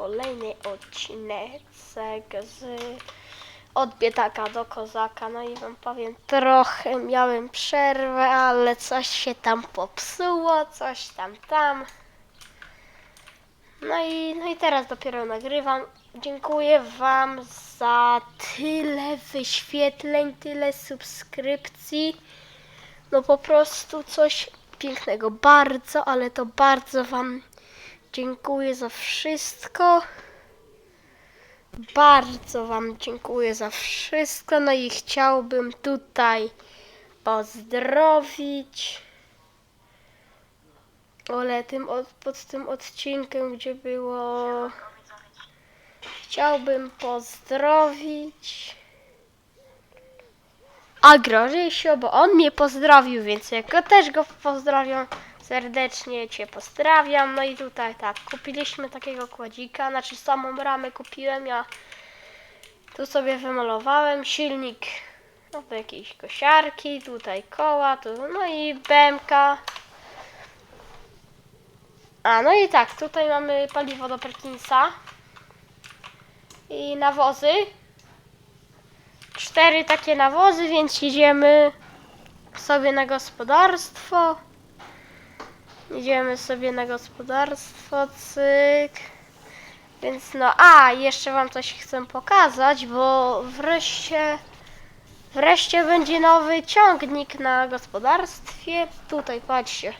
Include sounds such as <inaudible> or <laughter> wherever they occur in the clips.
kolejny odcinek z od biedaka do kozaka. No i wam powiem, trochę miałem przerwę, ale coś się tam popsuło, coś tam tam. No i, no i teraz dopiero nagrywam. Dziękuję wam za tyle wyświetleń, tyle subskrypcji. No po prostu coś pięknego. Bardzo, ale to bardzo wam dziękuję za wszystko. Bardzo Wam dziękuję za wszystko. No i chciałbym tutaj pozdrowić. Ale tym od, pod tym odcinkiem, gdzie było. Chciałbym pozdrowić. Agrorysio, bo on mnie pozdrowił, więc ja też go pozdrawiam. Serdecznie Cię pozdrawiam. No i tutaj tak, kupiliśmy takiego kładzika, znaczy samą ramę kupiłem, ja tu sobie wymalowałem silnik no do jakiejś kosiarki, tutaj koła, tu, no i BMK. A, no i tak, tutaj mamy paliwo do Perkinsa i nawozy. Cztery takie nawozy, więc jedziemy sobie na gospodarstwo. Idziemy sobie na gospodarstwo, cyk. Więc no, a jeszcze wam coś chcę pokazać, bo wreszcie, wreszcie będzie nowy ciągnik na gospodarstwie. Tutaj patrzcie,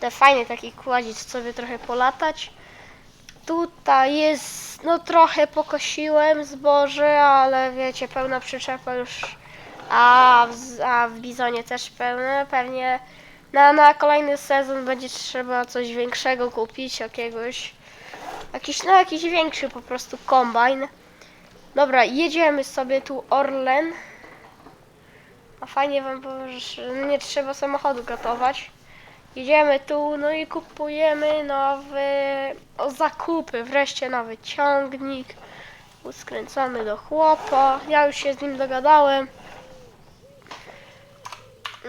te fajny taki kładzić sobie trochę polatać. Tutaj jest, no trochę pokosiłem zboże, ale wiecie, pełna przyczepa już, a a w bizonie też pełne, pewnie na, na kolejny sezon będzie trzeba coś większego kupić, jakiegoś, jakiś, no jakiś większy po prostu kombajn. Dobra, jedziemy sobie tu Orlen. A fajnie wam powiem, że nie trzeba samochodu gotować. Jedziemy tu, no i kupujemy nowe o, zakupy. Wreszcie nowy ciągnik. Uskręcamy do chłopa. Ja już się z nim dogadałem.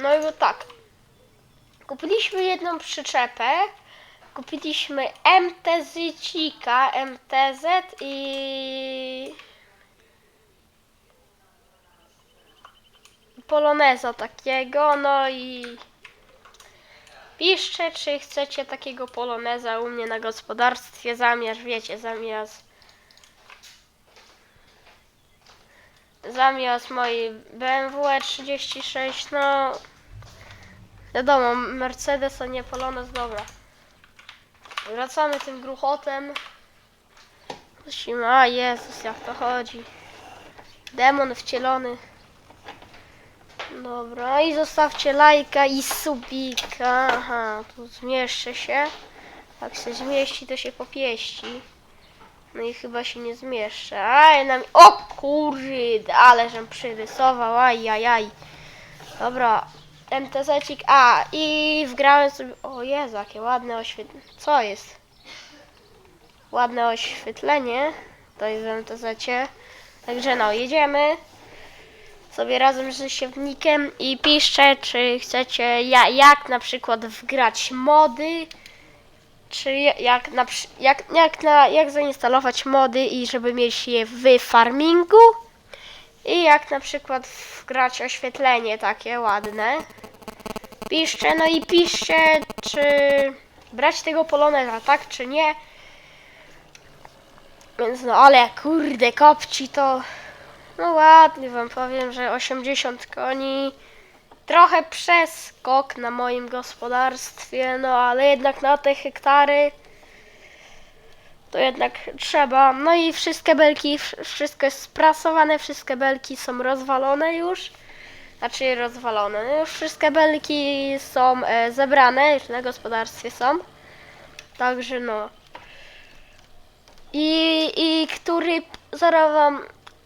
No i bo tak. Kupiliśmy jedną przyczepę. Kupiliśmy MTZ-cika, MTZ i Poloneza takiego, no i piszcie, czy chcecie takiego Poloneza u mnie na gospodarstwie, zamiast, wiecie, zamiast zamiast mojej BMW 36, no wiadomo, Mercedes, a nie Polonez, dobra. Wracamy tym gruchotem. Musimy, a Jezus, jak to chodzi. Demon wcielony. Dobra, i zostawcie lajka i subika. Aha, tu zmieszczę się. Jak się zmieści, to się popieści. No i chyba się nie zmieszczę. Aj, nam... O kurde, ale żem przyrysował, aj, aj, aj. Dobra, MTZ-cik, a i wgrałem sobie, o Jezu, jakie ładne oświetlenie, co jest? Ładne oświetlenie, to jest w MTZ-cie. Także no, jedziemy sobie razem z siewnikiem i piszcie, czy chcecie, ja, jak na przykład wgrać mody, czy jak, na, jak, jak, na, jak zainstalować mody i żeby mieć je w farmingu i jak na przykład wgrać oświetlenie takie ładne. Piszcie, no i piszcie, czy brać tego poloneza, tak, czy nie. Więc no, ale kurde, kopci to no ładnie wam powiem, że 80 koni. Trochę przeskok na moim gospodarstwie, no ale jednak na te hektary to jednak trzeba. No i wszystkie belki, wsz- wszystko jest sprasowane, wszystkie belki są rozwalone już. Znaczy rozwalone, już wszystkie belki są e, zebrane, już na gospodarstwie są. Także no. I, i który, zaraz wam,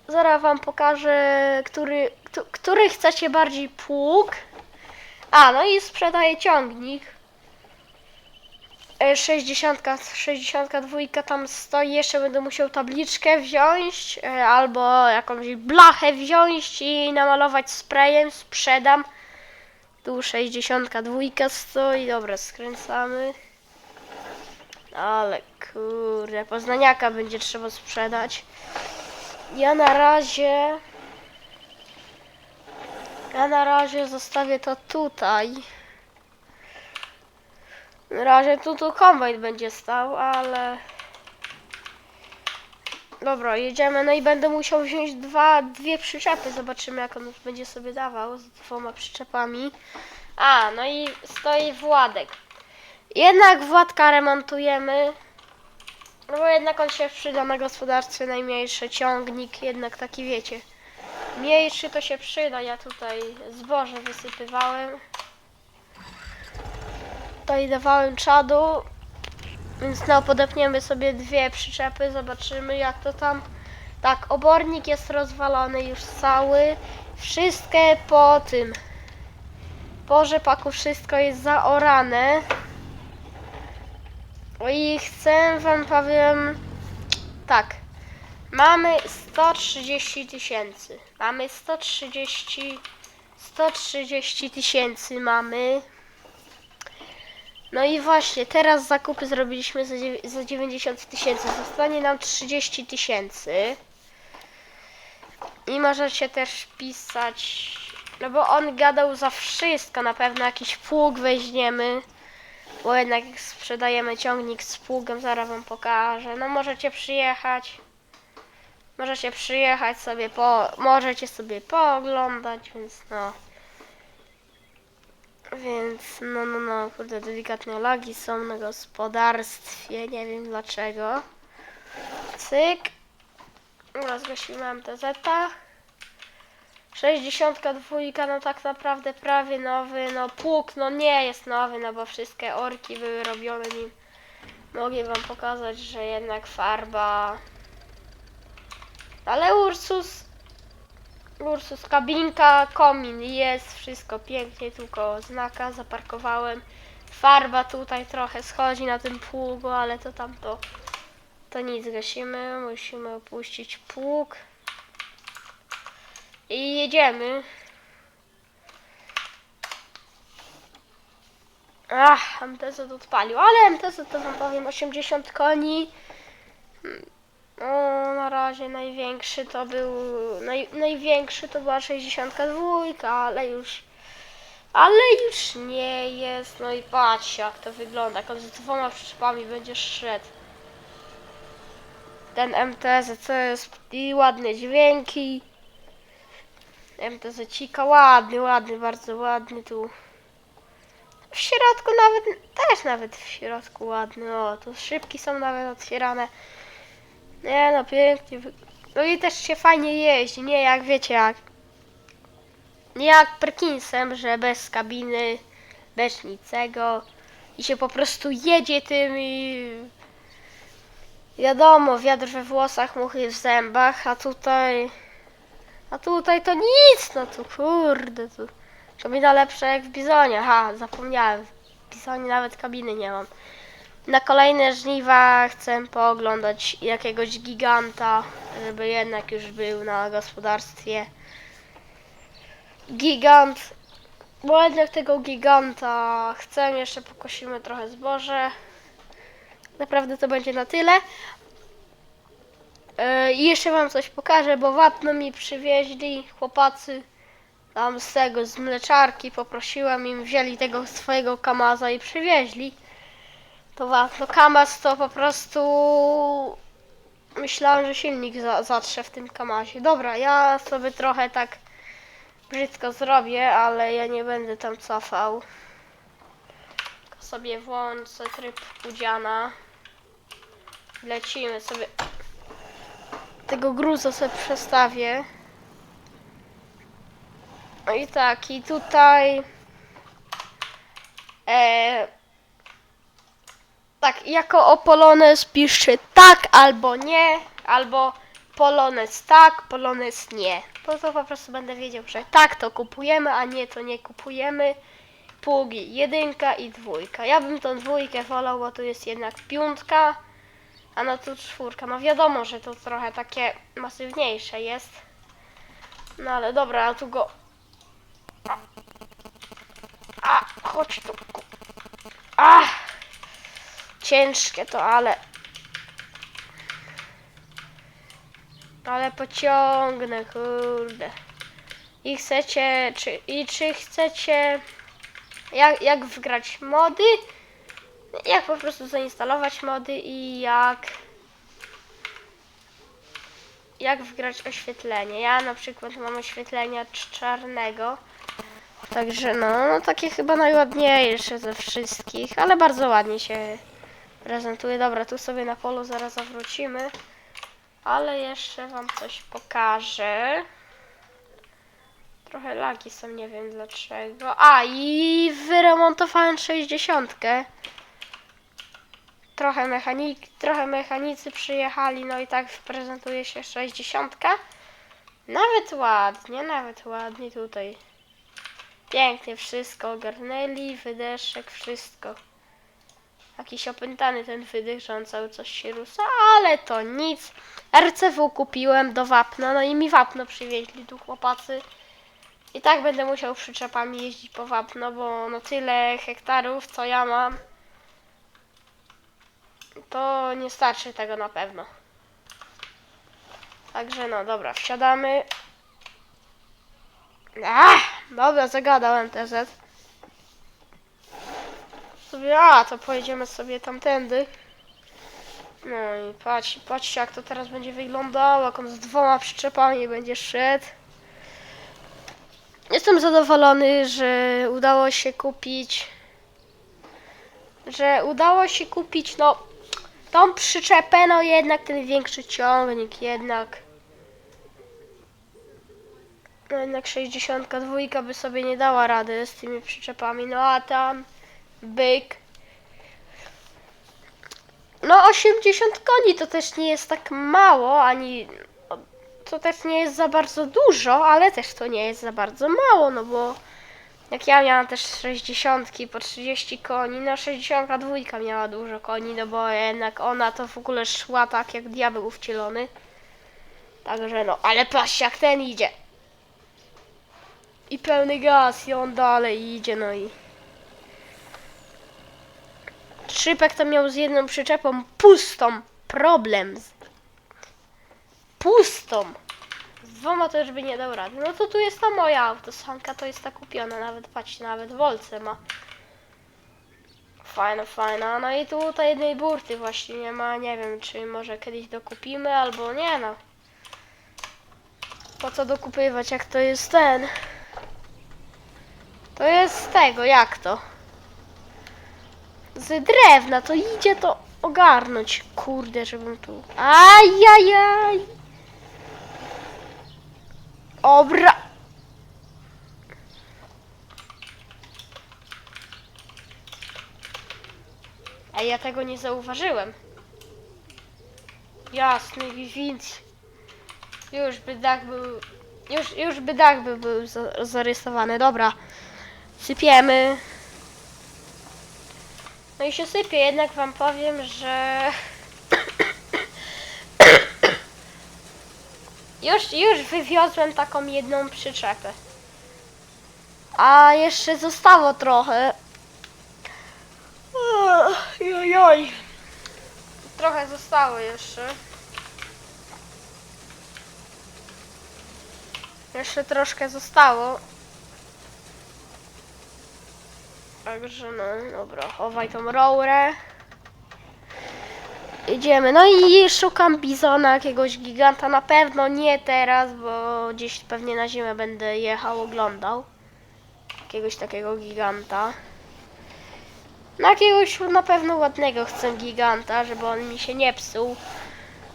zaraz wam pokażę, który, któ- który chcecie bardziej pług. A, no i sprzedaję ciągnik. E, 60, 62 tam stoi, jeszcze będę musiał tabliczkę wziąć, e, albo jakąś blachę wziąć i namalować sprayem, sprzedam. Tu 62 stoi, dobra, skręcamy. Ale kurde, poznaniaka będzie trzeba sprzedać. Ja na razie... Ja na razie zostawię to tutaj. Na razie tu tu kombajn będzie stał, ale... Dobra, jedziemy, no i będę musiał wziąć dwa, dwie przyczepy. Zobaczymy jak on będzie sobie dawał z dwoma przyczepami. A, no i stoi Władek. Jednak Władka remontujemy. No bo jednak on się przyda na gospodarstwie najmniejszy ciągnik, jednak taki wiecie. Mniejszy to się przyda, ja tutaj zboże wysypywałem. Tutaj dawałem czadu. Więc no, podepniemy sobie dwie przyczepy, zobaczymy jak to tam. Tak, obornik jest rozwalony już cały. Wszystkie po tym. Po rzepaku wszystko jest zaorane. I chcę wam powiem tak. Mamy 130 tysięcy. Mamy 130 130 tysięcy mamy. No i właśnie, teraz zakupy zrobiliśmy za, za 90 tysięcy. Zostanie nam 30 tysięcy. I możecie też pisać, no bo on gadał za wszystko, na pewno jakiś pług weźmiemy. Bo jednak sprzedajemy ciągnik z pługiem, zaraz wam pokażę. No możecie przyjechać. Możecie przyjechać sobie po, możecie sobie pooglądać, więc no. Więc no, no, no, kurde, delikatne lagi są na gospodarstwie, nie wiem dlaczego. Cyk. Dobra, zgłosimy MTZ. 62, no tak naprawdę prawie nowy, no pług, no nie jest nowy, no bo wszystkie orki były robione nim. Mogę wam pokazać, że jednak farba... Ale Ursus Ursus, kabinka, komin jest, wszystko pięknie, tylko znaka zaparkowałem. Farba tutaj trochę schodzi na tym pługu, ale to tam to, to nic gasimy, musimy opuścić pług. I jedziemy. Ach, MTZ odpalił, ale MTZ to wam powiem 80 koni. No, na razie największy to był. Naj, największy to była 62, ale już. Ale już nie jest. No i patrz jak to wygląda. Jak on z dwoma przyczepami będzie szedł. Ten MTZ co jest i ładne dźwięki. MTZ cika ładny, ładny, bardzo ładny tu. W środku nawet, też nawet w środku ładny. O, tu szybki są nawet otwierane. Nie no, pięknie. No i też się fajnie jeździ, nie jak wiecie jak. Nie jak Perkinsem, że bez kabiny, bez niczego. I się po prostu jedzie tym i... Wiadomo, wiatr we włosach, muchy w zębach, a tutaj... A tutaj to nic, no to kurde, to... Kabina lepsza jak w Bizonie, ha, zapomniałem. W Bizonie nawet kabiny nie mam. Na kolejne żniwa chcę pooglądać jakiegoś giganta, żeby jednak już był na gospodarstwie. Gigant, bo jednak tego giganta chcę, jeszcze pokosimy trochę zboże. Naprawdę to będzie na tyle. Yy, I jeszcze wam coś pokażę, bo wapno mi przywieźli chłopacy tam z tego, z mleczarki. Poprosiłem im, wzięli tego swojego kamaza i przywieźli. To wapno kamaz to po prostu myślałem, że silnik za, zatrze w tym kamazie. Dobra, ja sobie trochę tak brzydko zrobię, ale ja nie będę tam cofał. Sobie włączę tryb udziana. Lecimy sobie. Tego gruza sobie przestawię. No i tak, i tutaj. E, tak, jako o Polones piszcie tak albo nie, albo Polones tak, Polones nie. Po to po prostu będę wiedział, że tak to kupujemy, a nie to nie kupujemy. Pługi jedynka i dwójka. Ja bym tą dwójkę wolał, bo tu jest jednak piątka, a no tu czwórka. No wiadomo, że to trochę takie masywniejsze jest. No ale dobra, a tu go... A, a chodź tu. A! Ciężkie to, ale... Ale pociągnę, kurde. I chcecie, czy, i czy chcecie, jak, jak wgrać mody, jak po prostu zainstalować mody i jak, jak wgrać oświetlenie. Ja na przykład mam oświetlenia cz- czarnego, także no, no takie chyba najładniejsze ze wszystkich, ale bardzo ładnie się prezentuje. Dobra, tu sobie na polu zaraz zawrócimy, ale jeszcze wam coś pokażę. Trochę lagi są, nie wiem dlaczego. A, i wyremontowałem 60. Trochę, mechanik, trochę mechanicy przyjechali, no i tak prezentuje się 60. Nawet ładnie, nawet ładnie tutaj. Pięknie wszystko ogarnęli, wydeszek, wszystko. Jakiś opętany ten on cały coś się rusa, ale to nic. RCW kupiłem do wapna, no i mi wapno przywieźli tu chłopacy. I tak będę musiał przyczepami jeździć po wapno, bo no tyle hektarów, co ja mam, to nie starczy tego na pewno. Także no, dobra, wsiadamy. Ach, dobra, zagadał MTZ. Sobie, a, to pojedziemy sobie tamtędy. No i patrz, patrzcie jak to teraz będzie wyglądało, jak on z dwoma przyczepami będzie szedł. Jestem zadowolony, że udało się kupić. Że udało się kupić, no, tą przyczepę, no jednak ten większy ciągnik, jednak. No jednak 62 by sobie nie dała rady z tymi przyczepami, no a tam byk. No 80 koni to też nie jest tak mało, ani to też nie jest za bardzo dużo, ale też to nie jest za bardzo mało, no bo jak ja miałam też 60 po 30 koni, no 62 miała dużo koni, no bo jednak ona to w ogóle szła tak jak diabeł wcielony. Także no, ale patrzcie jak ten idzie. I pełny gaz i on dalej idzie, no i... Szypek to miał z jedną przyczepą pustą. Problem. Z... Pustą. Z dwoma to już by nie dał rady. No to tu jest ta moja autosanka, to jest ta kupiona. Nawet patrzcie, nawet wolce ma. Fajna, fajna. No i tutaj jednej burty właśnie nie ma. Nie wiem, czy może kiedyś dokupimy, albo nie no. Po co dokupywać, jak to jest ten? To jest tego, jak to? Z drewna, to idzie to ogarnąć. Kurde, żebym tu... Ajajaj! Obra! A ja tego nie zauważyłem. Jasny gwint. Już by dach był... Już, już by dach by był za- zarysowany. Dobra. Sypiemy. No i się sypie, jednak wam powiem, że... <coughs> Już, już wywiozłem taką jedną przyczepę. A jeszcze zostało trochę. Jojoj. Trochę zostało jeszcze. Jeszcze troszkę zostało. Także no, dobra, chowaj tą rourę. Idziemy. No i szukam bizona, jakiegoś giganta. Na pewno nie teraz, bo gdzieś pewnie na zimę będę jechał, oglądał. Jakiegoś takiego giganta. No jakiegoś na pewno ładnego chcę giganta, żeby on mi się nie psuł.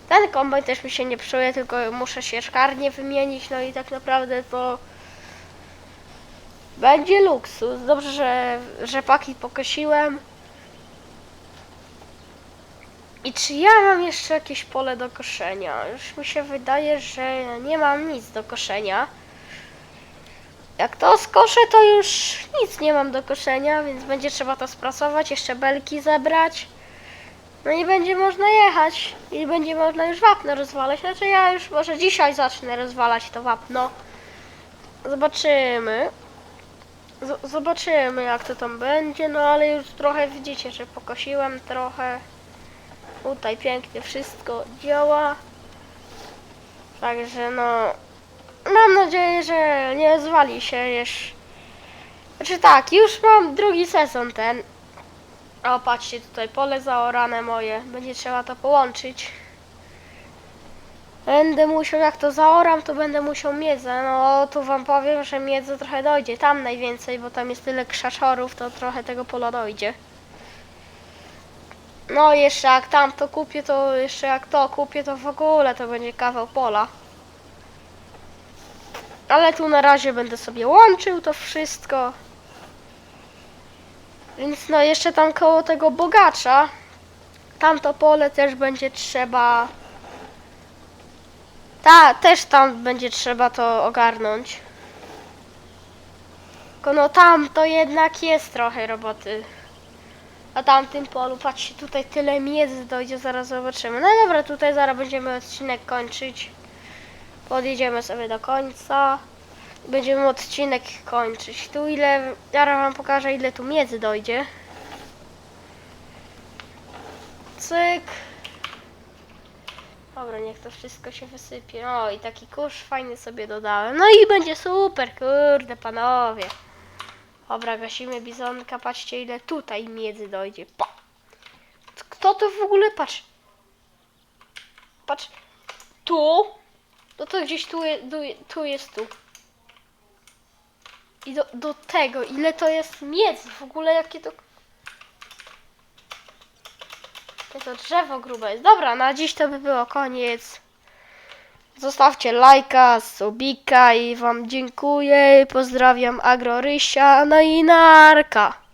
Ten kombajn też mi się nie psuje, tylko muszę sieczkarnię wymienić, no i tak naprawdę to będzie luksus. Dobrze, że rzepaki pokosiłem. I czy ja mam jeszcze jakieś pole do koszenia? Już mi się wydaje, że nie mam nic do koszenia. Jak to skoszę, to już nic nie mam do koszenia, więc będzie trzeba to sprasować, jeszcze belki zebrać. No i będzie można jechać. I będzie można już wapno rozwalać. Znaczy ja już może dzisiaj zacznę rozwalać to wapno. Zobaczymy. Z- zobaczymy jak to tam będzie, no ale już trochę widzicie, że pokosiłem trochę. Tutaj pięknie wszystko działa. Także no, mam nadzieję, że nie zwali się jeszcze. Znaczy tak, już mam drugi sezon ten. O, patrzcie, tutaj pole zaorane moje. Będzie trzeba to połączyć. Będę musiał, jak to zaoram, to będę musiał miedzę. No, tu wam powiem, że miedzy trochę dojdzie. Tam najwięcej, bo tam jest tyle krzaczorów, to trochę tego pola dojdzie. No, jeszcze jak tam to kupię, to jeszcze jak to kupię, to w ogóle to będzie kawał pola. Ale tu na razie będę sobie łączył to wszystko. Więc no jeszcze tam koło tego bogacza, tamto pole też będzie trzeba. Ta, też tam będzie trzeba to ogarnąć. Tylko no tam to jednak jest trochę roboty. Na tamtym polu, patrzcie, tutaj tyle miedzy dojdzie, zaraz zobaczymy. No dobra, tutaj zaraz będziemy odcinek kończyć. Podjedziemy sobie do końca. Będziemy odcinek kończyć. Tu ile, zaraz wam pokażę ile tu miedzy dojdzie. Cyk. Dobra, niech to wszystko się wysypie. O, i taki kurz fajny sobie dodałem. No i będzie super, kurde panowie. Dobra, gasimy bizonka, patrzcie ile tutaj miedzy dojdzie. Pa. Kto to w ogóle, patrz. Patrz, tu. No to gdzieś tu, tu, tu jest tu. I do, do tego, ile to jest miedzy, w ogóle jakie to... Jakie to drzewo grube jest. Dobra, na dziś to by było koniec. Zostawcie lajka, subika i wam dziękuję. Pozdrawiam Agrorysia, no i narka.